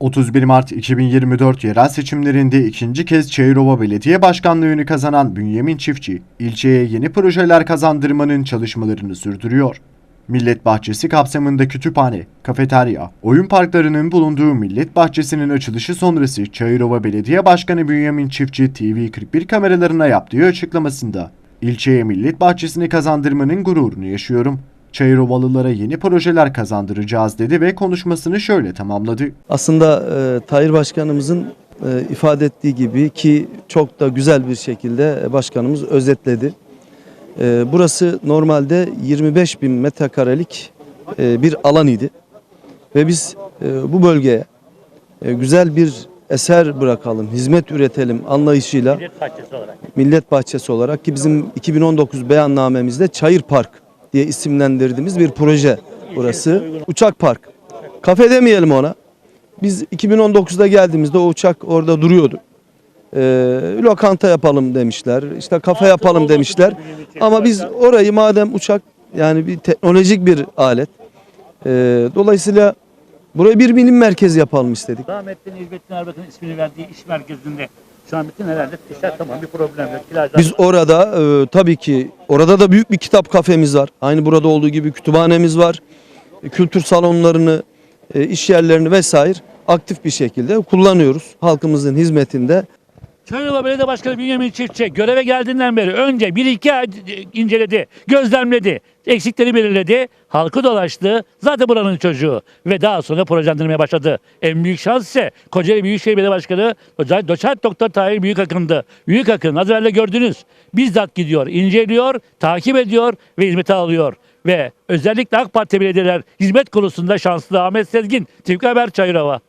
31 Mart 2024 yerel seçimlerinde ikinci kez Çayırova Belediye Başkanlığı'nı kazanan Bünyamin Çiftçi, ilçeye yeni projeler kazandırmanın çalışmalarını sürdürüyor. Millet Bahçesi kapsamında kütüphane, kafeterya, oyun parklarının bulunduğu Millet Bahçesi'nin açılışı sonrası Çayırova Belediye Başkanı Bünyamin Çiftçi TV41 kameralarına yaptığı açıklamasında ilçeye Millet Bahçesi'ni kazandırmanın gururunu yaşıyorum. Çayırovalılara yeni projeler kazandıracağız dedi ve konuşmasını şöyle tamamladı. Aslında e, Tahir Başkanımızın e, ifade ettiği gibi ki çok da güzel bir şekilde e, başkanımız özetledi. E, burası normalde 25 bin metrekarelik e, bir alan idi. Ve biz e, bu bölgeye e, güzel bir eser bırakalım, hizmet üretelim anlayışıyla Millet Bahçesi olarak. Millet Bahçesi olarak ki bizim 2019 beyannamemizde Çayır Park diye isimlendirdiğimiz bir proje burası. Uçak Park. Kafe demeyelim ona. Biz 2019'da geldiğimizde o uçak orada duruyordu. Ee, lokanta yapalım demişler. işte kafe yapalım demişler. Ama biz orayı madem uçak yani bir teknolojik bir alet. ee, dolayısıyla burayı bir bilim merkezi yapalım istedik. Rahmetli Necmettin Erbakan'ın ismini verdiği iş merkezinde şu an bütün herhalde işler tamam bir problem yok. Plajlar Biz orada e, tabii ki orada da büyük bir kitap kafemiz var. Aynı burada olduğu gibi kütüphanemiz var. E, kültür salonlarını, e, iş yerlerini vesaire aktif bir şekilde kullanıyoruz. Halkımızın hizmetinde. Çayırova Belediye Başkanı Bünyamin Çiftçi göreve geldiğinden beri önce bir iki ay inceledi, gözlemledi, eksikleri belirledi, halkı dolaştı. Zaten buranın çocuğu ve daha sonra projelendirmeye başladı. En büyük şans ise Kocaeli Büyükşehir Belediye Başkanı Doçent Doktor Tahir Büyükakın'dı. Büyükakın az evvel gördünüz. Bizzat gidiyor, inceliyor, takip ediyor ve hizmete alıyor. Ve özellikle AK Parti belediyeler hizmet konusunda şanslı Ahmet Sezgin, Tevfik Haber Çayırova.